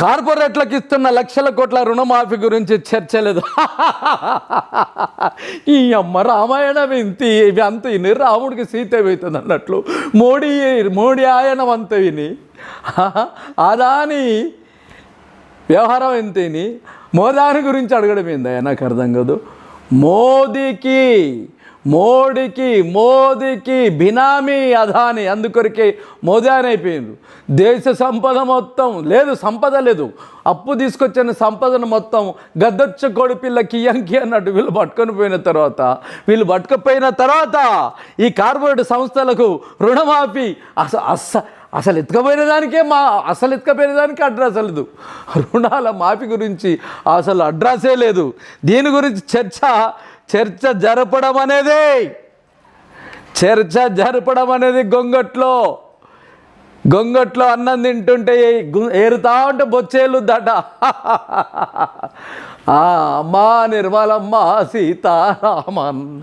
కార్పొరేట్లకు ఇస్తున్న లక్షల కోట్ల రుణమాఫీ గురించి చర్చ లేదు. ఈ అమ్మ రామాయణం ఇంత ఇవి అంత విని రాముడికి సీత అవుతుంది అన్నట్లు మోడీ మోడీ ఆయనం అంత విని అదాని వ్యవహారం ఎంత విని మోదాని గురించి అడగడం ఏందయ్యా? నాకు అర్థం కాదు. మోదీకి మోడీకి మోదీకి బినామీ అదాని అందుకొరికే మోదీ అని అయిపోయింది దేశ సంపద మొత్తం లేదు సంపద లేదు. అప్పు తీసుకొచ్చిన సంపదను మొత్తం గద్దొచ్చ కోడి పిల్ల కియంకి అన్నట్టు వీళ్ళు పట్టుకొని పోయిన తర్వాత వీళ్ళు పట్టుకపోయిన తర్వాత ఈ కార్పొరేట్ సంస్థలకు రుణమాఫీ అస అస్స అసలు ఎత్తుకపోయిన దానికే మా అసలు ఎత్తుకపోయిన దానికి అడ్రస్ లేదు. రుణాల మాఫీ గురించి అసలు అడ్రస్సే లేదు. దీని గురించి చర్చ చర్చ జరపడం అనేది చర్చ జరపడం అనేది గొంగట్లో. గొంగట్లో అన్నం తింటుంటే ఏరుతా ఉంటే బొచ్చేలుద్దట. ఆ అమ్మా నిర్మలమ్మ సీతారామన్.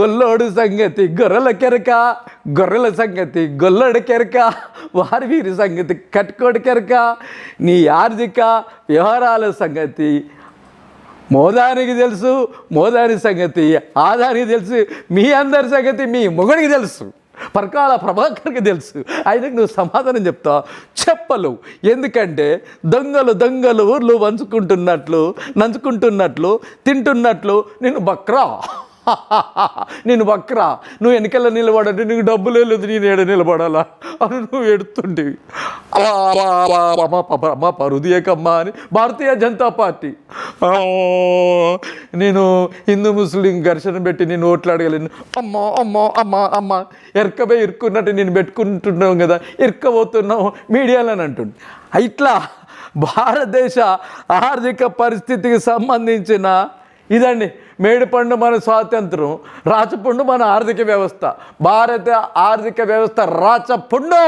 గొల్లోడు సంగతి గొర్రెల కెరక గొర్రెల సంగతి గొల్లోడు కెరక వారి వీరి సంగతి కట్టుకోడి కెరక నీ ఆర్థిక వ్యవహారాల సంగతి మోదానికి తెలుసు మోదాని సంగతి ఆదానికి తెలుసు మీ అందరి సంగతి మీ మొగుడికి తెలుసు పరకాల ప్రభాకర్కి తెలుసు. ఆయనకు నువ్వు సమాధానం చెప్తావు చెప్పలేవు. ఎందుకంటే దొంగలు దొంగలు ఊర్లు వంచుకుంటున్నట్లు నంచుకుంటున్నట్లు తింటున్నట్లు నేను బక్రా. నేను వక్రా నువ్వు వెనకాల నిలబడంటే నీకు డబ్బు లేదు నేను ఏడ నిలబడాలా అని నువ్వు ఎడుతుంటివి అలా, పరుదియకమ్మా అని భారతీయ జనతా పార్టీ. నేను హిందూ ముస్లిం ఘర్షణ పెట్టి నేను ఓట్లు అడగలేను అమ్మా అమ్మా అమ్మా అమ్మ ఎరకబే ఇరుక్కున్నట్టు నేను పెట్టుకుంటున్నాం కదా ఇరుక్కబోతున్నాం మీడియాలో అని ఇట్లా భారతదేశ ఆర్థిక పరిస్థితికి సంబంధించిన ఇదండి మేడిపండు మన స్వాతంత్రం రాచపుండు మన ఆర్థిక వ్యవస్థ. భారత ఆర్థిక వ్యవస్థ రాచపుండు!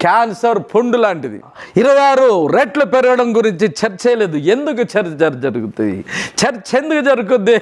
క్యాన్సర్ పుండు లాంటిది. ఇరవై ఆరు రెట్లు పెరగడం గురించి చర్చ లేదు. ఎందుకు చర్చ జరుగుతుంది? చర్చ ఎందుకు జరుగుద్ది?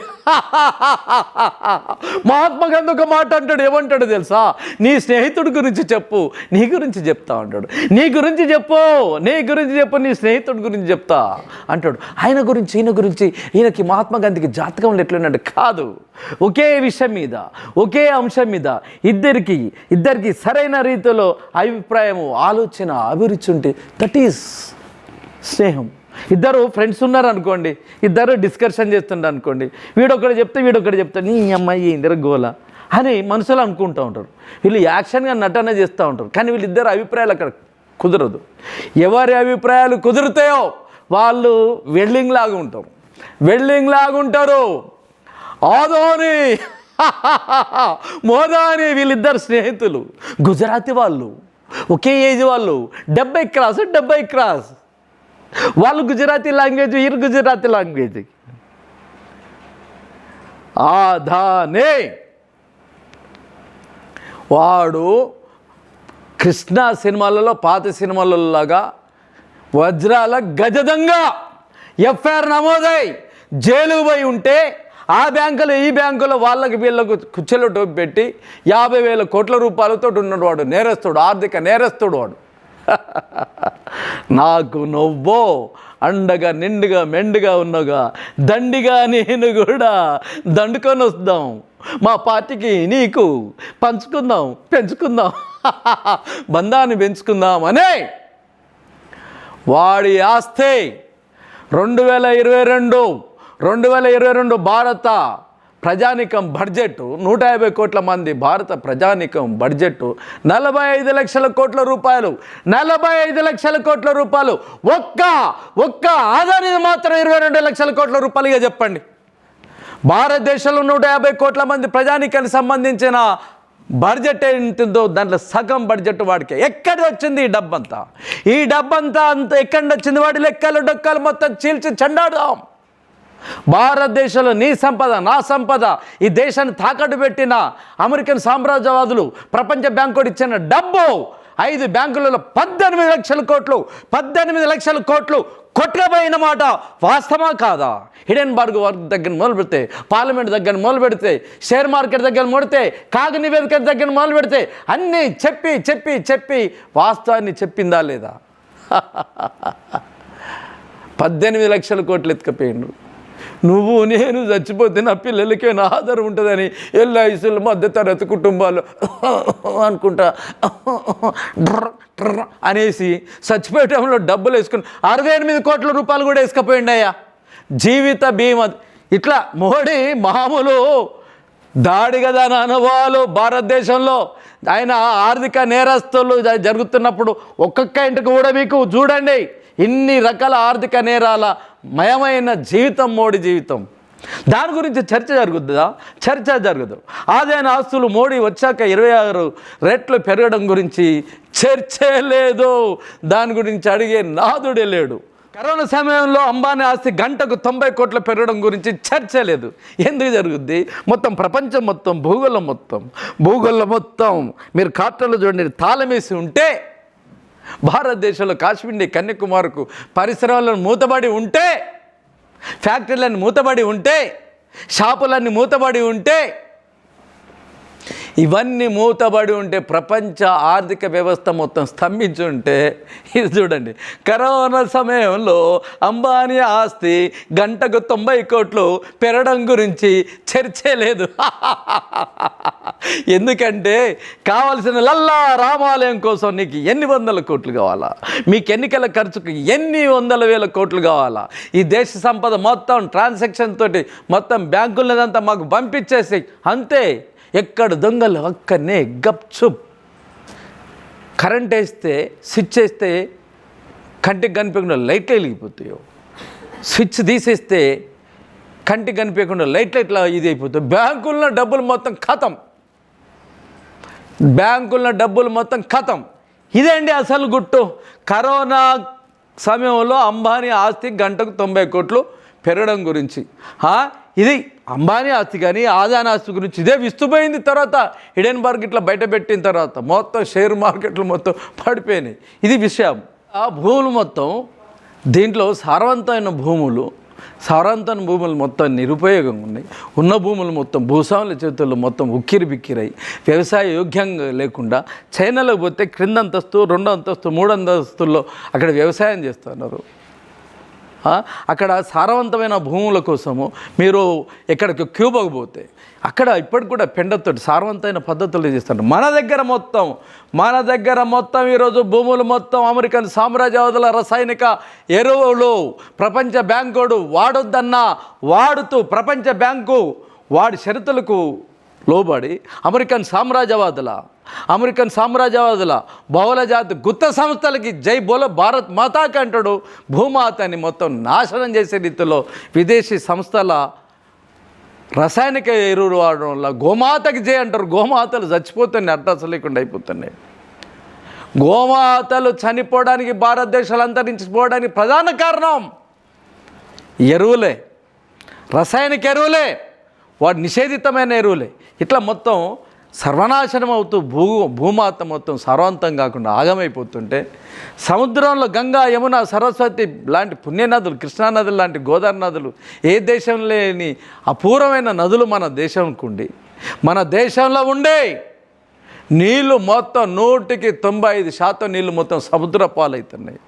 మహాత్మా గాంధీ ఒక మాట అంటాడు. ఏమంటాడు తెలుసా? నీ స్నేహితుడి గురించి చెప్పు. నీ గురించి చెప్తా అంటాడు. నీ గురించి చెప్పు. నీ గురించి చెప్పు. నీ స్నేహితుడి గురించి చెప్తా అంటాడు. ఆయన గురించి ఈయన గురించి ఈయనకి మహాత్మా గాంధీకి జాతకంలో ఎట్లున్నాడు కాదు. ఒకే విషయం మీద ఒకే అంశం మీద ఇద్దరికి ఇద్దరికి సరైన రీతిలో అభిప్రాయము ఆలోచన అభిరుచి ఉంటే దట్ ఈస్ స్నేహం. ఇద్దరు ఫ్రెండ్స్ ఉన్నారు అనుకోండి ఇద్దరు డిస్కషన్ చేస్తుండ్రు అనుకోండి వీడొకటి చెప్తే వీడొకటి చెప్తాడు నీ అమ్మాయి ఇందరు గోల? అని మనుషులు అనుకుంటూ ఉంటారు. వీళ్ళు యాక్షన్గా నటన చేస్తూ ఉంటారు. కానీ వీళ్ళిద్దరు అభిప్రాయాలు అక్కడ కుదరదు. ఎవరి అభిప్రాయాలు కుదురుతాయో వాళ్ళు వెల్డింగ్ లాగా ఉంటారు. వెల్డింగ్ లాగా ఉంటారు. ఆదోని మోదాని వీళ్ళిద్దరు స్నేహితులు. గుజరాతీ వాళ్ళు. ఒకే ఏజ్ వాళ్ళు. డెబ్బై క్రాస్ డెబ్బై క్రాస్. వాళ్ళు గుజరాతీ లాంగ్వేజ్ వీరు గుజరాతీ లాంగ్వేజ్. ఆధానే. వాడు కృష్ణ సినిమాలలో పాత సినిమాలలాగా వజ్రాల గజదంగా ఎఫ్ఐఆర్ నమోదై జైలు పోయి ఉంటే ఆ బ్యాంకులో ఈ బ్యాంకులో వాళ్ళకి వీళ్ళకు కుచ్చెలు టోపి పెట్టి యాభై వేల కోట్ల రూపాయలతో ఉన్నవాడు వాడు. నేరస్తుడు ఆర్థిక నేరస్తుడు వాడు. నాకు నువ్వో అండగా నిండుగా మెండుగా ఉన్నగా దండిగా నేను కూడా దండుకొని వద్దాం మా పార్టీకి నీకు పంచుకుందాం పెంచుకుందాం. బంధాన్ని పెంచుకుందాం అనే వాడి ఆస్తే రెండు వేల ఇరవై రెండు రెండు వేల ఇరవై రెండు భారత ప్రజానికం బడ్జెట్ నూట యాభై కోట్ల మంది భారత ప్రజానికం బడ్జెట్ నలభై ఐదు లక్షల కోట్ల రూపాయలు. నలభై ఐదు లక్షల కోట్ల రూపాయలు. ఒక్క ఒక్క ఆదాయం మాత్రం ఇరవై రెండు లక్షల కోట్ల రూపాయలుగా చెప్పండి. భారతదేశంలో నూట యాభై కోట్ల మంది ప్రజానికానికి సంబంధించిన బడ్జెట్ ఏంటిందో దాంట్లో సగం బడ్జెట్ వాడికి. ఎక్కడ వచ్చింది ఈ డబ్బంతా? ఈ డబ్బంతా అంత ఎక్కడ వచ్చింది? వాడి లెక్కలు డొక్కలు మొత్తం చీల్చి చండాడుదాం. భారతదేశంలో నీ సంపద నా సంపద ఈ దేశాన్ని తాకట్టు పెట్టిన అమెరికన్ సామ్రాజ్యవాదులు ప్రపంచ బ్యాంకుడు ఇచ్చిన డబ్బు ఐదు బ్యాంకులలో పద్దెనిమిది లక్షల కోట్లు పద్దెనిమిది లక్షల కోట్లు కొట్టబోయిన మాట వాస్తవా కాదా? హిడెన్బర్గ్ వర్క్ దగ్గర మొదలు పెడితే పార్లమెంట్ దగ్గర మొదలు పెడితే షేర్ మార్కెట్ దగ్గర మొడితే కాగ నివేదిక దగ్గర మొదలు పెడితే అన్నీ చెప్పి చెప్పి చెప్పి వాస్తవాన్ని చెప్పిందా లేదా? పద్దెనిమిది లక్షల కోట్లు ఎత్తుకపోయిండు నువ్వు నేను చచ్చిపోతే నా పిల్లలకే నా ఆధారం ఉంటుందని ఎల్ఐసులు మధ్య తరగతి కుటుంబాలు అనుకుంటా. డ్ర, అనేసి చచ్చిపోయేటంలో డబ్బులు వేసుకుని అరవై ఎనిమిది కోట్ల రూపాయలు కూడా వేసుకపోయిండు అయ్యా. జీవిత బీమా. ఇట్లా మోడీ మామూలు దాడి కదా అనుభవాలు భారతదేశంలో ఆయన ఆర్థిక నేరస్తులు జరుగుతున్నప్పుడు ఒక్కొక్క ఇంటికి కూడా మీకు చూడండి. ఇన్ని రకాల ఆర్థిక నేరాల మయమైన జీవితం మోడీ జీవితం. దాని గురించి చర్చ జరుగుతుందా చర్చ జరగదు. ఆదాయన ఆస్తులు మోడీ వచ్చాక ఇరవై ఆరు రేట్లు పెరగడం గురించి చర్చే లేదు. దాని గురించి అడిగే నాదుడే లేడు. కరోనా సమయంలో అంబానీ ఆస్తి గంటకు తొంభై కోట్ల పెరగడం గురించి చర్చ లేదు. ఎందుకు జరుగుద్ది? మొత్తం ప్రపంచం మొత్తం భూగోళం మొత్తం. భూగోళం మొత్తం. మీరు కార్టర్లు చూడండి తాళమేసి ఉంటే భారతదేశంలో కాశ్మీర్ కన్యాకుమారికు పరిశ్రమలను మూతబడి ఉంటే ఫ్యాక్టరీలన్నీ మూతబడి ఉంటే షాపులన్నీ మూతబడి ఉంటే ఇవన్నీ మూతబడి ఉంటే ప్రపంచ ఆర్థిక వ్యవస్థ మొత్తం స్తంభించి ఉంటే ఇది చూడండి కరోనా సమయంలో అంబానీ ఆస్తి గంటకు తొంభై కోట్లు పెరగడం గురించి చర్చే లేదు. ఎందుకంటే కావలసిన లల్లా రామాలయం కోసం నీకు ఎన్ని వందల కోట్లు కావాలా? మీకు ఎన్నికల ఖర్చుకు ఎన్ని వందల వేల కోట్లు కావాలా? ఈ దేశ సంపద మొత్తం ట్రాన్సాక్షన్ తోటి మొత్తం బ్యాంకులదంతా మాకు పంపించేసి అంతే. ఎక్కడ దొంగలు అక్కడనే గప్చుప్ కరెంట్ వేస్తే స్విచ్ వేస్తే కంటికి కనిపించకుండా లైట్లు వెలిగిపోతాయో. స్విచ్ తీసేస్తే కంటికి కనిపించకుండా లైట్లు ఇట్లా ఇది అయిపోతాయి బ్యాంకుల్లో డబ్బులు మొత్తం ఖతం. బ్యాంకుల్లో డబ్బులు మొత్తం ఖతం. ఇదేంటి అసలు గుట్టు. కరోనా సమయంలో అంబానీ ఆస్తి గంటకు తొంభై కోట్లు పెరగడం గురించి. ఇది అంబానీ ఆస్తి కానీ ఆదాని ఆస్తి గురించి ఇదే విస్తుపోయింది తర్వాత. హిడెన్బర్గ్ ఇట్లా బయట పెట్టిన తర్వాత మొత్తం షేర్ మార్కెట్లు మొత్తం పడిపోయినాయి. ఇది విషయం. ఆ భూములు మొత్తం దీంట్లో సారవంతమైన భూములు సారవంతమైన భూములు మొత్తం నిరుపయోగంగా ఉన్నాయి. ఉన్న భూములు మొత్తం భూస్వాముల చేతుల్లో మొత్తం ఉక్కిరి బిక్కిరై వ్యవసాయ యోగ్యంగా లేకుండా చైనాలోకి పోతే క్రింద అంతస్తు రెండో అంతస్తు మూడో అంతస్తుల్లో అక్కడ వ్యవసాయం చేస్తున్నారు. అక్కడ సారవంతమైన భూముల కోసము మీరు ఎక్కడికి క్యూబాకు పోతే అక్కడ ఇప్పటికి కూడా పెండతో సారవంతమైన పద్ధతులు చేస్తారు మన దగ్గర మొత్తం మన దగ్గర మొత్తం ఈరోజు భూములు మొత్తం అమెరికన్ సామ్రాజ్యవాదుల రసాయనిక ఎరువులు ప్రపంచ బ్యాంకుడు వాడొద్దన్నా వాడుతూ ప్రపంచ బ్యాంకు వాడి షరతులకు లోబడి అమెరికన్ సామ్రాజ్యవాదుల అమెరికన్ సామ్రాజ్యవాదుల బహుళజాతి గుత్త సంస్థలకి జై బోల భారత్ మాతాకి అంటాడు. భూమాతని మొత్తం నాశనం చేసే రీతిలో విదేశీ సంస్థల రసాయనిక ఎరువులు వాడడం వల్ల గోమాతకి జై అంటారు. గోమాతలు చచ్చిపోతున్నాయి అడ్రస్ లేకుండా అయిపోతున్నాయి. గోమాతలు చనిపోవడానికి భారతదేశాలు అంతరించిపోవడానికి ప్రధాన కారణం ఎరువులే. రసాయనిక ఎరువులే వాడు నిషేధితమైన ఎరువులే. ఇట్లా మొత్తం సర్వనాశనం అవుతూ భూ భూమాత మొత్తం సర్వంతం కాకుండా ఆగమైపోతుంటే సముద్రంలో గంగా యమున సరస్వతి లాంటి పుణ్యనదులు కృష్ణానదులు లాంటి గోదావరి నదులు ఏ దేశం లేని అపూర్వమైన నదులు మన దేశంకు ఉండి మన దేశంలో ఉండే నీళ్ళు మొత్తం నూటికి తొంభై ఐదు శాతం నీళ్ళు మొత్తం సముద్ర పాలవుతున్నాయి.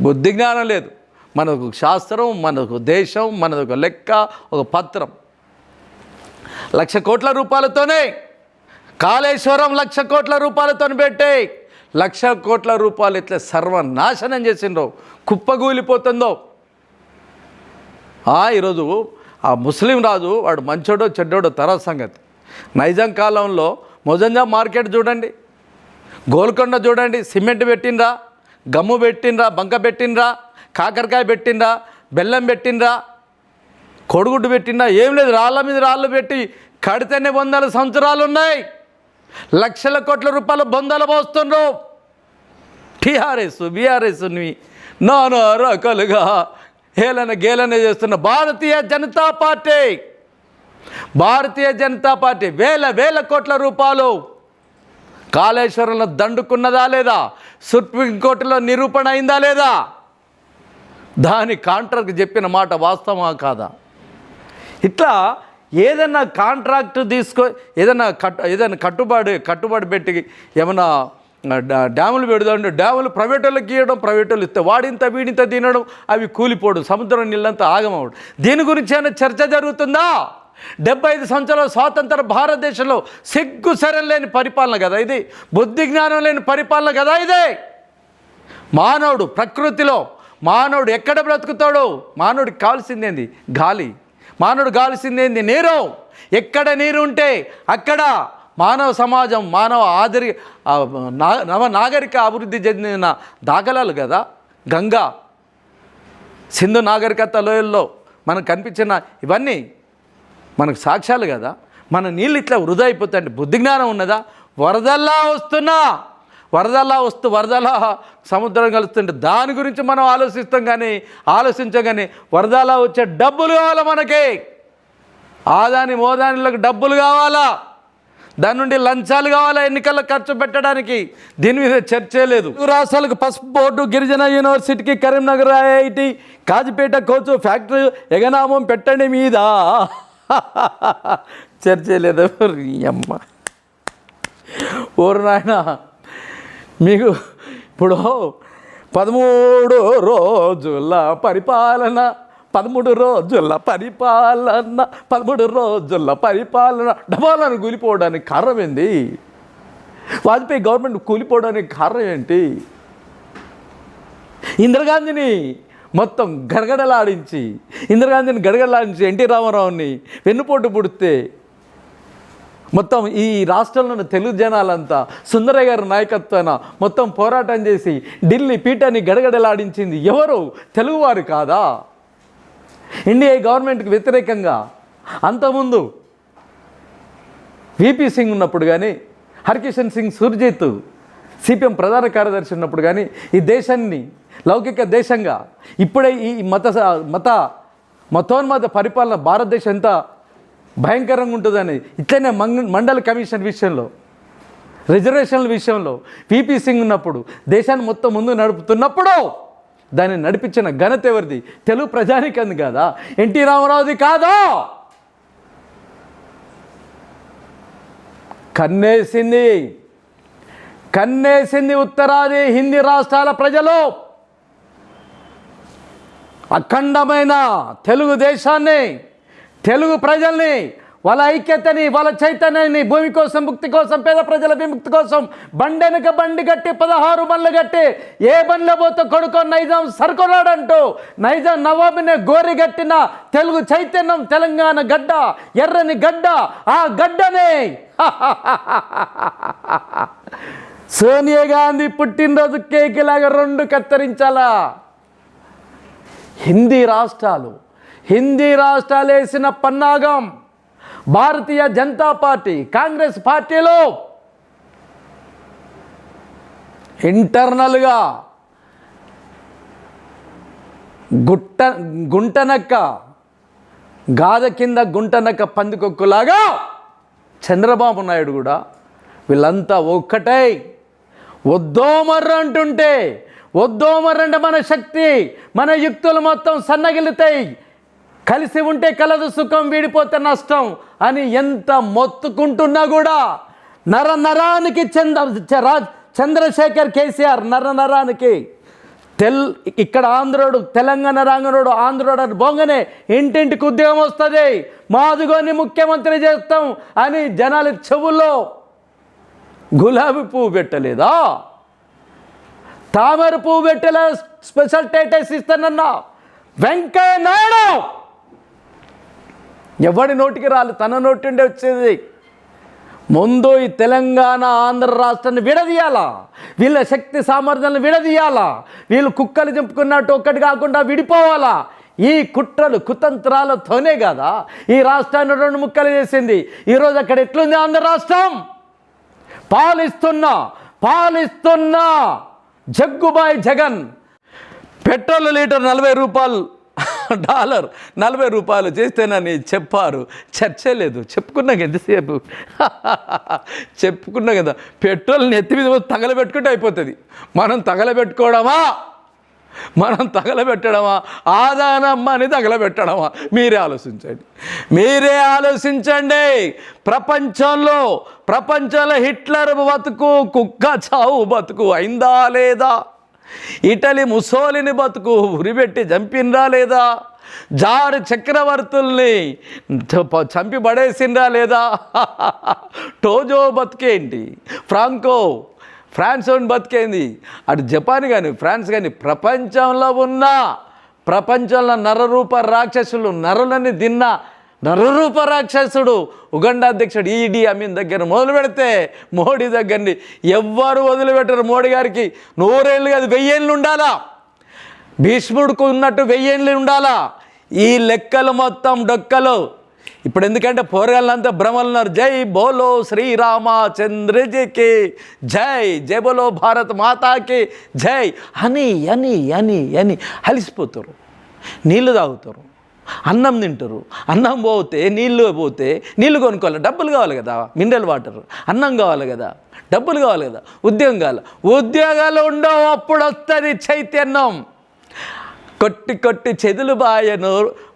బుద్ధి జ్ఞానం లేదు. మనకు శాస్త్రం మనకు దేశం మనకు లెక్క ఒక పత్రం. లక్ష కోట్ల రూపాయలతోనే కాళేశ్వరం లక్ష కోట్ల రూపాయలతో పెట్టే. లక్ష కోట్ల రూపాయలు ఇట్లా సర్వనాశనం చేసిండ్రో. కుప్పగూలిపోతుందో ఆ, ఈరోజు ఆ ముస్లిం రాజు వాడు మంచోడో చెడ్డోడో తర్వాత సంగతి. నైజాం కాలంలో మొజంజా మార్కెట్ చూడండి. గోల్కొండ చూడండి సిమెంట్ పెట్టిండ్రా గమ్ము పెట్టిండ్రా బంక పెట్టిండ్రా కాకరకాయ పెట్టిండ్రా బెల్లం పెట్టిండ్రా కొడుగుడ్డు పెట్టిండ్రా ఏం లేదు రాళ్ళ మీద రాళ్ళు పెట్టి కడితేనే వందల సంవత్సరాలు ఉన్నాయి. లక్షల కోట్ల రూపాయలు బొందలు పోస్తుండ్రు. టీఆర్ఎస్ బీఆర్ఎస్ని నానా రకాలుగా హేళన గేలన చేస్తున్న భారతీయ జనతా పార్టీ. భారతీయ జనతా పార్టీ వేల వేల కోట్ల రూపాయలు. కాళేశ్వరంలో దండుకున్నదా లేదా? సుప్రీంకోర్టులో నిరూపణ అయిందా లేదా? దాని కాంట్రాక్ట్ చెప్పిన మాట వాస్తవమా కాదా? ఇట్లా ఏదైనా కాంట్రాక్ట్ తీసుకో ఏదైనా కట్ ఏదైనా కట్టుబడి కట్టుబడి పెట్టి ఏమైనా డా- డ్యాములు పెడదాం డ్యాములు ప్రైవేట్ వాళ్ళకి ఇవ్వడం ప్రైవేట్ వాళ్ళు ఇస్తే వాడింత వీడింత తినడం అవి కూలిపోవడం సముద్రం నీళ్ళంతా ఆగమవడం. దీని గురించి ఏమైనా చర్చ జరుగుతుందా? డెబ్బై ఐదు సంవత్సరాల స్వాతంత్ర భారతదేశంలో సిగ్గు సరం లేని పరిపాలన కదా ఇది. బుద్ధి జ్ఞానం లేని పరిపాలన కదా ఇది. మానవుడు ప్రకృతిలో మానవుడు ఎక్కడ బ్రతుకుతాడో? మానవుడికి కావాల్సిందేంది గాలి. మానవుడు కావాల్సిందేంది నీరు. ఎక్కడ నీరు ఉంటే అక్కడ మానవ సమాజం మానవ ఆదరి నా- నవ నాగరిక అభివృద్ధి చెందిన దాఖలాలు కదా? గంగా. సింధు నాగరికత లోయల్లో మనకు కనిపించిన ఇవన్నీ మనకు సాక్ష్యాలు కదా? మన నీళ్ళు ఇట్లా వృధా అయిపోతాయంటే బుద్ధి జ్ఞానం ఉన్నదా? వరదల్లా వస్తున్నా. వరదల్లా వస్తూ వరదలా సముద్రం కలుస్తుంటే దాని గురించి మనం ఆలోచిస్తాం కానీ ఆలోచించాం కానీ వరదలా వచ్చే డబ్బులు కావాలా మనకి? ఆదాని మోదానిలకు డబ్బులు కావాలా? దాని నుండి లంచాలు కావాలా ఎన్నికల్లో ఖర్చు పెట్టడానికి? దీని మీద చర్చే లేదు. రాష్ట్రాలకు పసుపు బోర్డు గిరిజన యూనివర్సిటీకి Karimnagar IIT Kazipet coach factory ఎగనామం పెట్టండి మీద. చర్చే లేదు అమ్మ. ఓరు నాయన. మీకు ఇప్పుడు పదమూడు రోజుల పరిపాలన పదమూడు రోజుల పరిపాలన పదమూడు రోజుల పరిపాలన. డబాలను కూలిపోవడానికి కారణం ఏంది వాజ్పేయి గవర్నమెంట్ కూలిపోవడానికి కారణం ఏంటి? ఇందిరాగాంధీని మొత్తం గడగడలాడించి ఇందిరాగాంధీని గడగడలాడించి ఎన్టీ రామారావుని వెన్నుపోటు పుడితే మొత్తం ఈ రాష్ట్రంలోని తెలుగు జనాలంతా సుందరయ్య గారి నాయకత్వాన మొత్తం పోరాటం చేసి ఢిల్లీ పీఠాన్ని గడగడలాడించింది ఎవరు? తెలుగువారు కాదా? ఇండియా గవర్నమెంట్కి వ్యతిరేకంగా అంతకుముందు విపి సింగ్ ఉన్నప్పుడు కానీ హరికిషన్ సింగ్ సుర్జిత్ సిపిఎం ప్రధాన కార్యదర్శి ఉన్నప్పుడు కానీ ఈ దేశాన్ని లౌకిక దేశంగా ఇప్పుడే ఈ మత మత మతోన్మత పరిపాలన భారతదేశం ఎంత భయంకరంగా ఉంటుందని ఇట్లనే మంగ మండల కమిషన్ విషయంలో రిజర్వేషన్ల విషయంలో పీపీ సింగ్ ఉన్నప్పుడు దేశాన్ని మొత్తం ముందు నడుపుతున్నప్పుడు దాన్ని నడిపించిన ఘనత ఎవరిది? తెలుగు ప్రజానికంది కాదా? ఎన్టీ రామారావుది కాదా? కన్నేసింది కన్నేసింది ఉత్తరాది హిందీ రాష్ట్రాల ప్రజలు. అఖండమైన తెలుగు దేశాన్ని తెలుగు ప్రజల్ని వాళ్ళ ఐక్యతని వాళ్ళ చైతన్యాన్ని భూమి కోసం ముక్తి కోసం పేద ప్రజల విముక్తి కోసం బండెనక బండి కట్టి పదహారు బండ్లు కట్టి ఏ బండ్ల పోతే కొడుకో నైజాం సరుకున్నాడంటూ నైజాం నవాబుని గోరి కట్టిన తెలుగు చైతన్యం తెలంగాణ గడ్డ ఎర్రని గడ్డ ఆ గడ్డనే. సోనియా గాంధీ పుట్టినరోజు కేక్ లాగా రెండు కత్తిరించాలా? హిందీ రాష్ట్రాలు హిందీ రాష్ట్రాలు వేసిన పన్నాగం భారతీయ జనతా పార్టీ కాంగ్రెస్ పార్టీలో ఇంటర్నల్గా గుట్ట గుంటనక్క గాద కింద గుంటనక్క పందికొక్కులాగా చంద్రబాబు నాయుడు కూడా వీళ్ళంతా ఒక్కటై. వద్దోమర్ర అంటుంటే వద్దోమర్ర అంటే మన శక్తి మన యుక్తులు మొత్తం సన్నగిలుతాయి కలిసి ఉంటే కలదు సుఖం వీడిపోతే నష్టం అని ఎంత మొత్తుకుంటున్నా కూడా నర నరానికి చంద్ర చ- చంద్రశేఖర్ కేసీఆర్ నర నరానికి. తెల్ ఇక్కడ ఆంధ్రోడు తెలంగాణ రాంగనోడు ఆంధ్రోడు అని బొంగనే ఇంటింటికి ఉద్యోగం వస్తుంది. మాదుగోని ముఖ్యమంత్రి చేస్తాం అని జనాల చెవుల్లో గులాబీ పువ్వు పెట్టలేదా? తామర పువ్వు పెట్టలే స్పెషల్ టేటస్ ఇస్తానన్నా వెంకయ్య నాయుడు! ఎవడి నోటికి రాలి? తన నోటి నుండి వచ్చేది. ముందు ఈ తెలంగాణ ఆంధ్ర రాష్ట్రాన్ని విడదీయాలా? వీళ్ళ శక్తి సామర్థ్యాలను విడదీయాలా? వీళ్ళు కుక్కలు చెప్పుకున్నట్టు ఒక్కటి కాకుండా విడిపోవాలా? ఈ కుట్రలు కుతంత్రాలతోనే కదా? ఈ రాష్ట్రాన్ని రెండు ముక్కలు చేసింది. ఈరోజు అక్కడ ఎట్లుంది ఆంధ్ర రాష్ట్రం? పాలిస్తున్నా పాలిస్తున్నా జగ్గుబాయ్ జగన్. పెట్రోల్ లీటర్ నలభై రూపాయలు డాలర్ నలభై రూపాయలు చేస్తేనని చెప్పారు. చర్చే లేదు. చెప్పుకున్నాక ఎంతసేపు చెప్పుకున్నా కదా. పెట్రోల్ని ఎత్తి మీద తగలబెట్టుకుంటే అయిపోతుంది. మనం తగలబెట్టుకోవడమా? మనం తగలబెట్టడమా? ఆదానమ్మని తగలబెట్టడమా? మీరే ఆలోచించండి. మీరే ఆలోచించండి. ప్రపంచంలో ప్రపంచంలో హిట్లర్ బతుకు కుక్క చావు బతుకు అయిందా లేదా? ఇటలీ ముసోలిని బతుకు ఉరిపెట్టి చంపిండ్రా లేదా? జారు చక్రవర్తుల్ని చ- చంపి పడేసిందా లేదా? టోజో బతికేంటి? ఫ్రాంకో ఫ్రాన్స్ అని బతికేంది? అటు జపాన్ కానీ ఫ్రాన్స్ కానీ ప్రపంచంలో ఉన్న ప్రపంచంలో నరరూప రాక్షసులు నరులని తిన్న నరరూప రాక్షసుడు ఉగండా అధ్యక్షుడు ఈడీ అమీన్ దగ్గర మొదలు పెడితే మోడీ దగ్గరని ఎవ్వరు వదిలిపెట్టరు. మోడీ గారికి నూరేళ్ళు కాదు వెయ్యేళ్ళు ఉండాలా? భీష్ముడికి ఉన్నట్టు వెయ్యేళ్ళు ఉండాలా? ఈ లెక్కలు మొత్తం డొక్కలు. ఇప్పుడు ఎందుకంటే పోరగాళ్ళంతా భ్రమలున్నారు. జై బోలో శ్రీరామచంద్రజీకి జై జై బోలో భారత్ మాతాకి జై అని అని అని అని అలిసిపోతారు నీళ్ళు తాగుతారు అన్నం తింటారు అన్నం పోతే నీళ్ళు పోతే నీళ్ళు కొనుక్కోవాలి. డబ్బులు కావాలి కదా మినరల్ వాటర్ అన్నం కావాలి కదా డబ్బులు కావాలి కదా ఉద్యోగం కావాలి. ఉద్యోగాలు ఉండవు అప్పుడు వస్తుంది చైతన్యం. కొట్టి కొట్టి చెదులు బాయను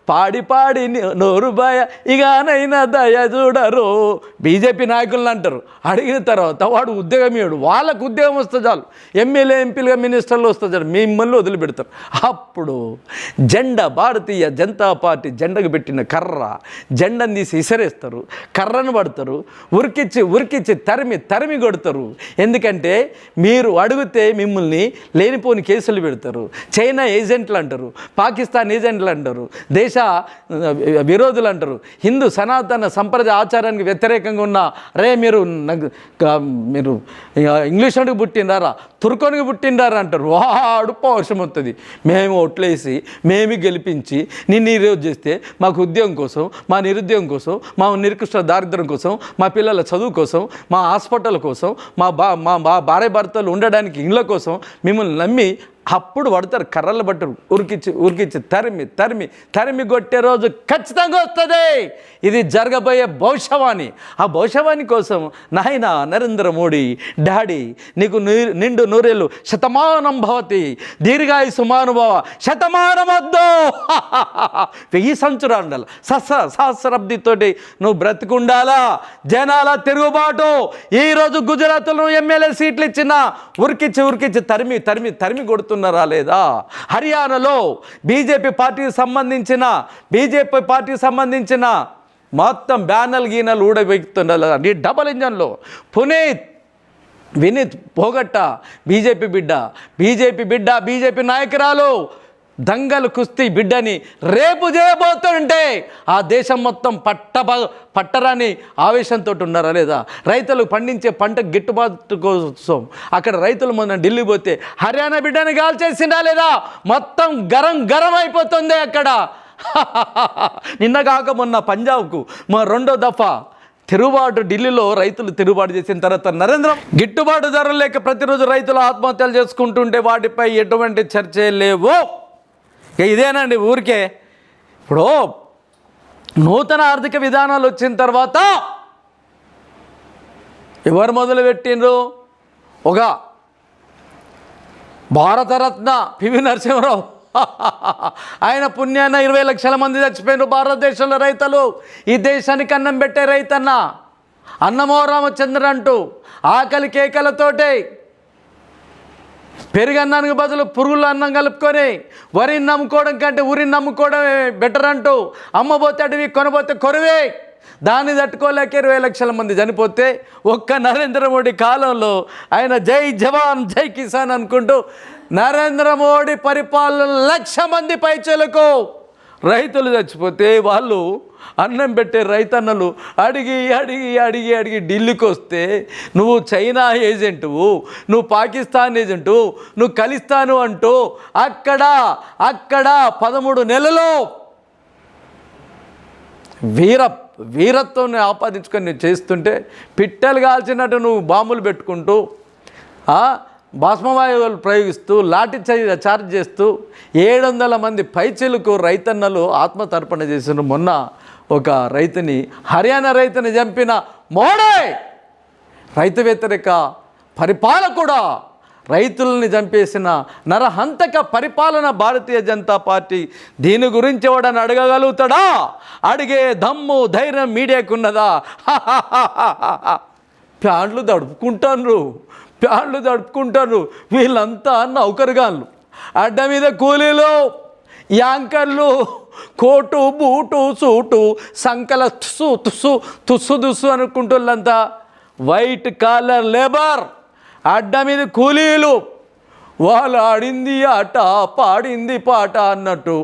పాడి పాడి నోరు బాయ ఇకనైనా దయ చూడరు. బీజేపీ నాయకులను అంటారు. అడిగిన తర్వాత వాడు ఉద్యోగం ఇవ్వడు వాళ్ళకు ఉద్యోగం వస్తే చాలు. ఎమ్మెల్యే ఎంపీలుగా మినిస్టర్లు వస్తే చాలు. మిమ్మల్ని వదిలిపెడతారు. అప్పుడు జెండా భారతీయ జనతా పార్టీ జెండకు పెట్టిన కర్ర జెండను తీసి ఇసరేస్తారు. కర్రను పడతారు. ఉరికిచ్చి ఉరికిచ్చి తరిమి తరిమి కొడతారు. ఎందుకంటే మీరు అడిగితే మిమ్మల్ని లేనిపోని కేసులు పెడతారు. చైనా ఏజెంట్లు అంటారు. పాకిస్తాన్ ఏజెంట్లు అంటారు. దేశ దేశ విరోధులు అంటారు. హిందూ సనాతన సంప్రదాయ ఆచారానికి వ్యతిరేకంగా ఉన్న రే మీరు మీరు ఇంగ్లీష్ వాడికి పుట్టిండారా తుర్కోనికి పుట్టిండారా అంటారు. వాడు పౌరుషం వస్తుంది మేము ఒట్లేసి మేము గెలిపించి నిన్ను ఈరోజు చేస్తే మాకు ఉద్యోగం కోసం మా నిరుద్యోగం కోసం మా నిరుకృష్ణ దారిద్ర్యం కోసం మా పిల్లల చదువు కోసం మా హాస్పిటల్ కోసం మా బా మా మా భార్య భర్తలు ఉండడానికి ఇళ్ళ కోసం మిమ్మల్ని నమ్మి అప్పుడు పడతారు కర్రలు పట్టరు ఉరికిచ్చి ఉరికిచ్చి తరిమి తరిమి తరిమి కొట్టే రోజు ఖచ్చితంగా వస్తుంది. ఇది జరగబోయే భవిష్యవాణి. ఆ భవిష్యవాణి కోసం నాయన నరేంద్ర మోడీ డాడీ నీకు నిండు నూరేళ్ళు శతమానం భవతి. దీర్ఘాయు సుమానుభవ శతమానం వద్దు వెయ్యి సంచురాలు ఉండాలి సహస్ర సహస్రాబ్దితోటి నువ్వు బ్రతికుండాలా? జనాల తిరుగుబాటు. ఈరోజు గుజరాత్లో ఎమ్మెల్యే సీట్లు ఇచ్చిన ఉరికిచ్చి ఉరికిచ్చి తరిమి తరిమి తరిమి కొడుతున్నారా లేదా? హర్యానాలో బీజేపీ పార్టీకి సంబంధించిన బీజేపీ పార్టీకి సంబంధించిన మొత్తం బ్యానల్ గీనలు ఊడబెక్కుతున్నారు డబల్ ఇంజన్లో. పునీత్ వినీత్ పోగట్ట బీజేపీ బిడ్డ. బీజేపీ బిడ్డ బీజేపీ నాయకురాలు. దంగలు కుస్తీ బిడ్డని రేపు చేయబోతుంటే ఆ దేశం మొత్తం పట్ట పట్టరాని ఆవేశంతో ఉన్నారా లేదా? రైతులు పండించే పంట గిట్టుబాటు కోసం అక్కడ రైతులు మొన్న ఢిల్లీ పోతే హర్యానా బిడ్డని గాల్చేసిందా లేదా? మొత్తం గరం గరం అయిపోతుంది అక్కడ. నిన్న కాక మొన్న పంజాబ్కు మా రెండో దఫా తిరుగుబాటు ఢిల్లీలో రైతులు తిరుగుబాటు చేసిన తర్వాత నరేంద్ర గిట్టుబాటు ధరలు లేక ప్రతిరోజు రైతులు ఆత్మహత్యలు చేసుకుంటుంటే వాటిపై ఎటువంటి చర్చ లేవు. ఇక ఇదేనండి ఊరికే. ఇప్పుడు నూతన ఆర్థిక విధానాలు వచ్చిన తర్వాత ఎవరు మొదలుపెట్టిండ్రు? ఒక భారతరత్న పివి నరసింహరావు. ఆయన పుణ్యాన ఇరవై లక్షల మంది చచ్చిపోయినారు భారతదేశంలో రైతులు. ఈ దేశానికి అన్నం పెట్టే రైతన్న అన్నమో రామచంద్ర అంటూ ఆకలి కేకలతోటే పెరుగన్నానికి బదులు పురుగుల అన్నం కలుపుకొని వరిని నమ్ముకోవడం కంటే ఊరిని నమ్ముకోవడమే బెటర్ అంటూ అమ్మబోతే అడివి కొనబోతే కొరవే. దాన్ని తట్టుకోలేక ఇరవై లక్షల మంది చనిపోతే ఒక్క నరేంద్ర మోడీ కాలంలో ఆయన జై జవాన్ జై కిసాన్ అనుకుంటూ నరేంద్ర మోడీ పరిపాలన లక్ష మంది పైచలకు. రైతులు చచ్చిపోతే వాళ్ళు అన్నం పెట్టే రైతన్నలు అడిగి అడిగి అడిగి అడిగి ఢిల్లీకి వస్తే నువ్వు చైనా ఏజెంటువు నువ్వు పాకిస్తాన్ ఏజెంటు నువ్వు కలిస్తాను అంటూ అక్కడ అక్కడ పదమూడు నెలలు వీర వీరత్వం ఆపాదించుకొని నేను చేస్తుంటే పిట్టలు కాల్చినట్టు నువ్వు బాంబులు పెట్టుకుంటూ భస్మవాయువులు ప్రయోగిస్తూ లాఠీ చై- చార్జ్ చేస్తూ ఏడు వందల మంది పైచెలకు రైతన్నలు ఆత్మతర్పణ చేసిన మొన్న ఒక రైతుని హర్యానా రైతుని చంపిన మోడే! రైతు వ్యతిరేక పరిపాలకుడా! రైతుల్ని చంపేసిన నరహంతక పరిపాలన భారతీయ జనతా పార్టీ దీని గురించి ఎవడని అడగగలుగుతాడా? అడిగే దమ్ము ధైర్యం మీడియాకున్నదా ప్యాంట్లు దడుపుకుంటారు ప్యాన్లు తడుపుకుంటారు. వీళ్ళంతా నౌకరుగాళ్ళు. అడ్డ మీద కూలీలు యాంకర్లు కోటు బూటు సూటు సంకల తుసు తుసు తుస్సు దుస్సు అనుకుంటున్నంతా వైట్ కాలర్ లేబర్. అడ్డ మీద కూలీలు. వాళ్ళు ఆడింది ఆట పాడింది పాట అన్నట్టు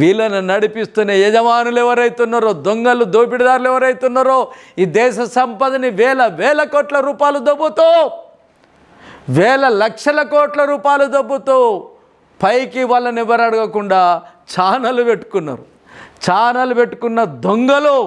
వీళ్ళని నడిపిస్తున్న యజమానులు ఎవరైతున్నారో దొంగలు దోపిడిదారులు ఎవరైతున్నారో ఈ దేశ సంపదని వేల వేల కోట్ల రూపాయలు దొబ్బుతూ వేల లక్షల కోట్ల రూపాయలు దొబ్బుతూ పైకి వాళ్ళని ఎవరు అడగకుండా ఛానల్ పెట్టుకున్నారు. ఛానల్ పెట్టుకున్న దొంగలు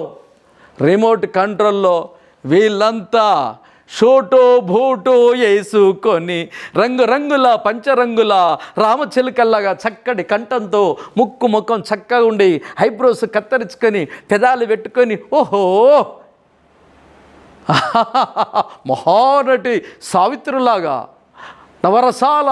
రిమోట్ కంట్రోల్లో వీళ్ళంతా షోటో బూటో వేసుకొని రంగు రంగుల పంచరంగుల రామచిలుకల్లాగా చక్కటి కంఠంతో ముక్కు ముఖం చక్కగా ఉండి ఐబ్రోస్ కత్తరించుకొని పెదాలు పెట్టుకొని ఓహో మహానటి సావిత్రులాగా నవరసాల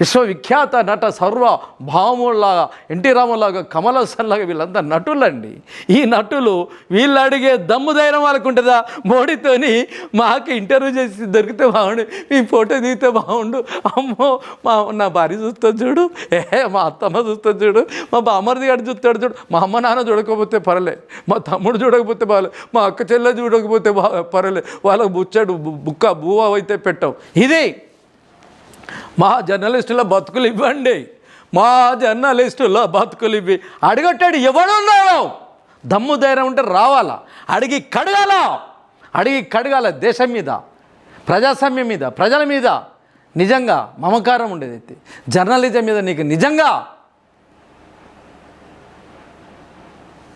విశ్వవిఖ్యాత నట సర్వ భాములాగా ఎన్టీ రాములాగా కమల్ లాగా వీళ్ళంతా నటులండి. ఈ నటులు వీళ్ళు అడిగే దమ్ము ధైర్యం వాళ్ళకు ఉంటుందా? మోడీతోని మాకు ఇంటర్వ్యూ చేసి దొరికితే బాగుండు మీ ఫోటో దిగితే బాగుండు. అమ్మో మా నా భార్య చూస్తుంది చూడు ఏ మా అత్తమ్మ చూస్తుంది చూడు మా బామ్మర్ది గారు చూస్తాడు చూడు మా అమ్మ నాన్న చూడకపోతే పర్లే మా తమ్ముడు చూడకపోతే బాగాలే మా అక్క చెల్లె చూడకపోతే బా పర్లే వాళ్ళకు బుచ్చాడు బు- బుక్క బువ్వ అయితే పెట్టావు ఇదే మా జర్నలిస్టుల బతుకులు ఇవ్వండి. మా జర్నలిస్టుల బతుకులు ఇవ్వి. అడగట్టాడు ఎవడున్నాడు దమ్ము ధైర్యం ఉంటే రావాలా? అడిగి కడగాల? అడిగి కడగాల దేశం మీద ప్రజాస్వామ్యం మీద ప్రజల మీద నిజంగా మమకారం ఉండేది జర్నలిజం మీద నీకు నిజంగా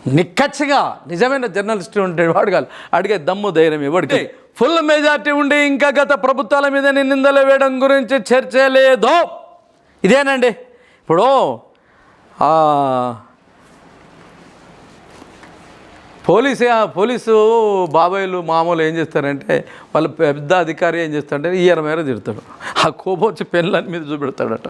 నిక్కచ్చిగా నిజమైన జర్నలిస్ట్ ఉంటే కాదు. అడిగే దమ్ము ధైర్యం ఎవడికి? ఫుల్ మెజార్టీ ఉండి ఇంకా గత ప్రభుత్వాల మీద నిందలు వేయడం గురించి చర్చ లేదు. ఇదేనండి. ఇప్పుడు ఆ, పోలీసు పోలీసు బాబాయిలు మామూలు ఏం చేస్తారంటే వాళ్ళ పెద్ద అధికారి ఏం చేస్తాడంటే ఇయర్ మేర తిడతాడు. ఆ కోపం వచ్చి పెన్ల మీద చూపెడతాడట.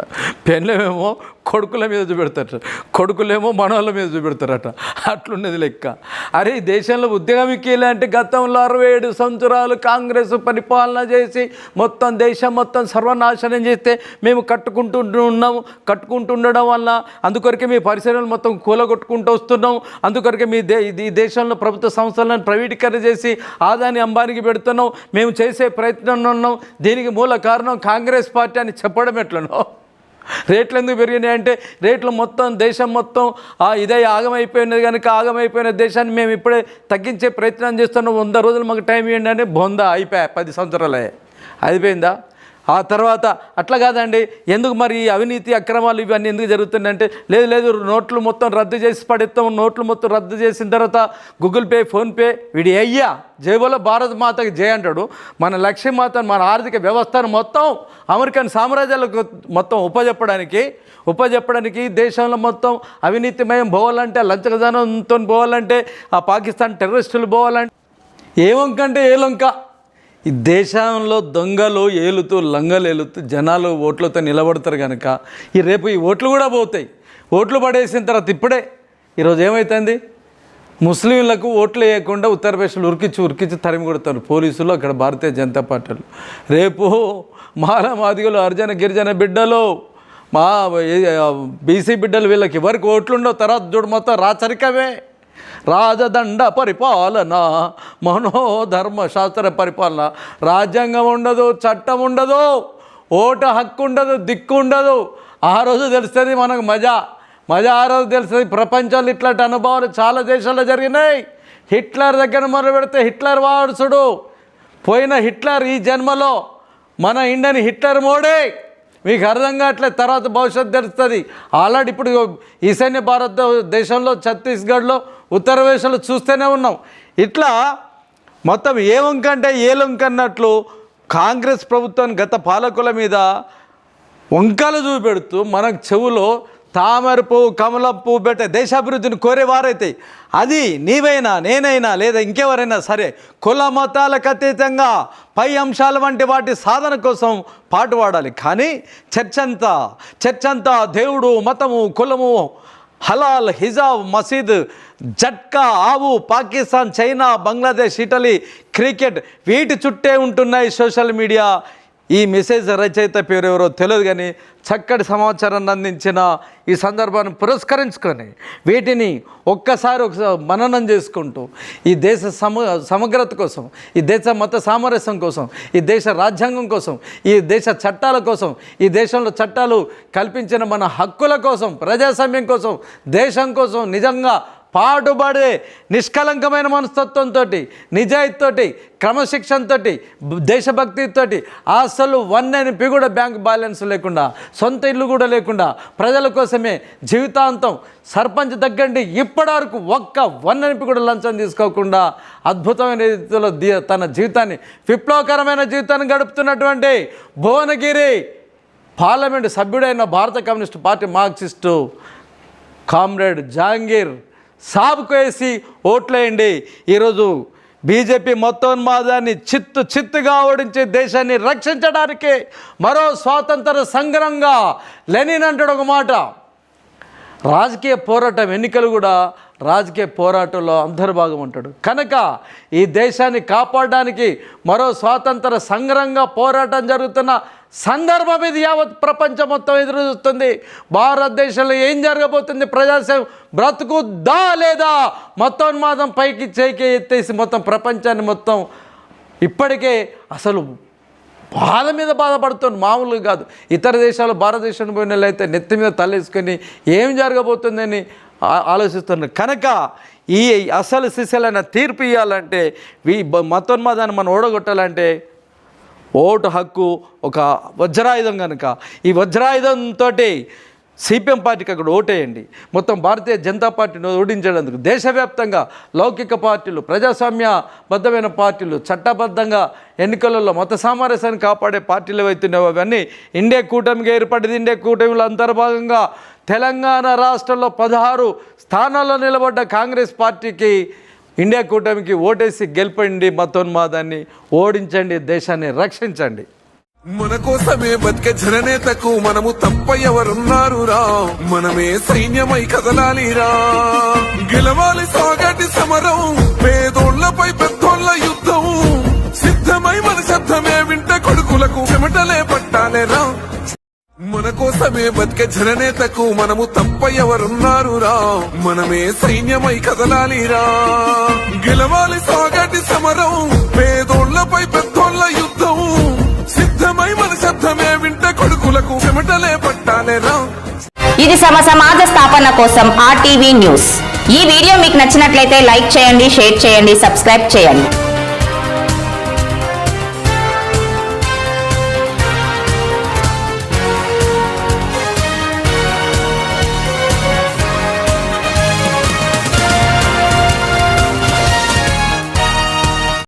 పెన్లేమో కొడుకుల మీద చూపెడతాడట. కొడుకులేమో మనవాళ్ళ మీద చూపెడతారట. అట్లున్నది లెక్క. అరే ఈ దేశంలో ఉద్యమికీలే అంటే గతంలో అరవై ఏడు సంవత్సరాలు కాంగ్రెస్ పరిపాలన చేసి మొత్తం దేశం మొత్తం సర్వనాశనం చేస్తే మేము కట్టుకుంటూ ఉన్నాము కట్టుకుంటుండడం వల్ల అందుకొరకే మీ పరిసరాలు మొత్తం కూలగొట్టుకుంటూ వస్తున్నాం అందుకొరకే మీ దే ఈ దేశంలో ప్రభుత్వ సంస్థలను ప్రైవేటీకరణ చేసి ఆదాని అంబానికి పెడుతున్నాం మేము చేసే ప్రయత్నంలో ఉన్నాం. దీనికి మూల కారణం కాంగ్రెస్ పార్టీ అని చెప్పడం ఎట్లనో. రేట్లు ఎందుకు పెరిగినాయి అంటే రేట్లు మొత్తం దేశం మొత్తం ఇదే ఆగమైపోయినది కనుక ఆగమైపోయిన దేశాన్ని మేము ఇప్పుడే తగ్గించే ప్రయత్నం చేస్తున్నాం. వంద రోజులు మాకు టైం ఇవ్వండి అంటే బొంద అయిపోయా పది సంవత్సరాలే. అయిపోయిందా? ఆ తర్వాత అట్లా కాదండి. ఎందుకు మరి ఈ అవినీతి అక్రమాలు ఇవన్నీ ఎందుకు జరుగుతుందంటే లేదు లేదు నోట్లు మొత్తం రద్దు చేసి పడేస్తాం నోట్లు మొత్తం రద్దు చేసిన తర్వాత గూగుల్ పే ఫోన్పే వీడి అయ్యా జేబులో భారత మాతకి జయ అంటాడు. మన లక్ష్యం మాత్రం మన ఆర్థిక వ్యవస్థను మొత్తం అమెరికన్ సామ్రాజ్యాలకు మొత్తం ఉపజెప్పడానికి ఉపజెప్పడానికి దేశంలో మొత్తం అవినీతిమయం పోవాలంటే లంచగజానంతో పోవాలంటే ఆ పాకిస్తాన్ టెర్రరిస్టులు పోవాలంటే ఏ వంక అంటే ఏ లొంక? ఈ దేశంలో దొంగలు ఏలుతూ లంగలు ఏలుతూ జనాలు ఓట్లతో నిలబడతారు కనుక ఈ రేపు ఈ ఓట్లు కూడా పోతాయి. ఓట్లు పడేసిన తర్వాత ఇప్పుడే ఈరోజు ఏమవుతుంది ముస్లింలకు ఓట్లు వేయకుండా ఉత్తరప్రదేశ్లో ఉరికిచ్చి ఉరికిచ్చి తరిమి కొడతారు పోలీసులు అక్కడ భారతీయ జనతా పార్టీలు. రేపు మాలమాదిగలు అర్జన గిరిజన బిడ్డలు మా బీసీ బిడ్డలు వీళ్ళకి ఎవరికి ఓట్లుండో తర్వాత చూడు మొత్తం రాచరికమే. రాజదండ పరిపాలన మనోధర్మ శాస్త్ర పరిపాలన. రాజ్యాంగం ఉండదు చట్టం ఉండదు ఓటు హక్కు ఉండదు దిక్కు ఉండదు. ఆ రోజు తెలుస్తుంది మనకు మజా. మజా ఆ రోజు తెలుస్తుంది ప్రపంచంలో ఇట్లాంటి అనుభవాలు చాలా దేశాల్లో జరిగినాయి. హిట్లర్ దగ్గర మొదలు పెడితే హిట్లర్ వారసుడు. పోయిన హిట్లర్ ఈ జన్మలో మన ఇండియన్ హిట్లర్ మోడే. మీకు అర్థం కావట్లేదు తర్వాత భవిష్యత్తు తెలుస్తుంది. ఆల్రెడీ ఇప్పుడు ఈశాన్య భారతదేశంలో ఛత్తీస్గఢ్లో ఉత్తరప్రదేశ్లో చూస్తూనే ఉన్నాం. ఇట్లా మొత్తం ఏ కంటే అంటే కాంగ్రెస్ ప్రభుత్వం గత పాలకుల మీద వంకలు చూపెడుతూ మనకు చెవులో తామర పువ్వు కమల పువ్వు పెట్టే దేశాభివృద్ధిని కోరేవారైతే అది నీవైనా నేనైనా లేదా ఇంకెవరైనా సరే కుల మతాలకు అతీతంగా పై అంశాల వంటి వాటి సాధన కోసం పాటు పాడాలి కానీ చర్చంతా చర్చంతా దేవుడు మతము కులము హలాల్ హిజాబ్ మసీద్ జట్కా ఆవు Pakistan China Bangladesh Italy cricket వీటి చుట్టే ఉంటున్నాయి సోషల్ మీడియా ఈ మెసేజ్ రచయిత పేరు ఎవరో తెలియదు కానీ చక్కటి సమాచారాన్ని అందించిన ఈ సందర్భాన్ని పురస్కరించుకొని వీటిని ఒక్కసారి ఒకసారి మననం చేసుకుంటూ ఈ దేశ సమ సమగ్రత కోసం ఈ దేశ మత సామరస్యం కోసం ఈ దేశ రాజ్యాంగం కోసం ఈ దేశ చట్టాల కోసం ఈ దేశంలో చట్టాలు కల్పించిన మన హక్కుల కోసం ప్రజాస్వామ్యం కోసం దేశం కోసం నిజంగా పాటుపడే నిష్కలంకమైన మనస్తత్వంతో నిజాయితీతోటి క్రమశిక్షణతో దేశభక్తితో అసలు వన్ అని కూడా బ్యాంక్ బ్యాలెన్స్ లేకుండా సొంత ఇల్లు కూడా లేకుండా ప్రజల కోసమే జీవితాంతం సర్పంచ్ దగ్గండి ఇప్పటి వరకు ఒక్క వన్ అని కూడా లంచం తీసుకోకుండా అద్భుతమైన రీతిలో తన జీవితాన్ని విప్లవకరమైన జీవితాన్ని గడుపుతున్నటువంటి భువనగిరి పార్లమెంటు సభ్యుడైన భారత communist party Marxist comrade Jahangir సాబుకేసి వేసి ఓట్లేయండి. ఈరోజు బీజేపీ మొత్తోన్మాదాన్ని చిత్తు చిత్తుగా ఓడించి దేశాన్ని రక్షించడానికి మరో స్వాతంత్ర సంగ్రంగా లెనిన్ అంటాడు ఒక మాట. రాజకీయ పోరాటం ఎన్నికలు కూడా రాజకీయ పోరాటంలో అంతర్భాగం ఉంటాడు. కనుక ఈ దేశాన్ని కాపాడడానికి మరో స్వాతంత్ర సంగ్రంగా పోరాటం జరుగుతున్న సందర్భం ఇది యావత్ ప్రపంచం మొత్తం ఎదురు చూస్తుంది. భారతదేశంలో ఏం జరగబోతుంది? ప్రజాస్వామ్యం బ్రతుకుద్దా లేదా? మొత్తోన్మాదం పైకి చేకే ఎత్తేసి మొత్తం ప్రపంచాన్ని మొత్తం ఇప్పటికే అసలు బాధ మీద బాధపడుతుంది. మామూలుగా కాదు. ఇతర దేశాలు భారతదేశం పోయిన అయితే నెత్తి మీద తలేసుకొని ఏం జరగబోతుందని ఆలోచిస్తున్నారు. కనుక ఈ అసలు సిసలైన తీర్పు ఇవ్వాలంటే మతోన్మాదాన్ని మనం ఓడగొట్టాలంటే ఓటు హక్కు ఒక వజ్రాయుధం కనుక ఈ వజ్రాయుధంతో సిపిఎం పార్టీకి అక్కడ ఓటేయండి. మొత్తం భారతీయ జనతా పార్టీని ఓడించేందుకు దేశవ్యాప్తంగా లౌకిక పార్టీలు ప్రజాస్వామ్యబద్ధమైన పార్టీలు చట్టబద్ధంగా ఎన్నికలలో మత సామరస్యాన్ని కాపాడే పార్టీలు ఏవైతున్నాయో అవన్నీ ఇండియా కూటమిగా ఏర్పడింది. ఇండియా కూటమిలో అంతర్భాగంగా తెలంగాణ రాష్ట్రంలో పదహారు స్థానాల్లో నిలబడ్డ కాంగ్రెస్ పార్టీకి ఇండియా కూటమికి ఓటేసి గెలిపండి మతోన్మాదాన్ని ఓడించండి దేశాన్ని రక్షించండి. మన కోసమే బతికే జననేతకు మనము తప్ప ఎవరున్నారు రా మనమే సైన్యమై కదలాలిరా? గెలవాలి సాగటి సమరం పేదోళ్ళపై పెద్దోళ్ళ యుద్ధం. సిద్ధమై మన శబ్దమే వింట కొడుకులకు చెమటలే పట్టాలేరా? మన కోసమే బతికే జననేతకు మనము తప్ప ఎవరున్నారు రా మనమే సైన్యమై కదలాలిరా. గెలవాలి సాగటి సమరం పేదోళ్ళపై పెద్దోళ్ళ యుద్ధం. సిద్ధమై మన శబ్దమే వింట కొడుకులకు చెమటలే పట్టాలేరా? ఇది సమ సమాజ స్థాపన కోసం ఆర్టీవీ న్యూస్. ఈ వీడియో మీకు నచ్చినట్లయితే లైక్ చేయండి షేర్ చేయండి సబ్స్క్రైబ్ చేయండి.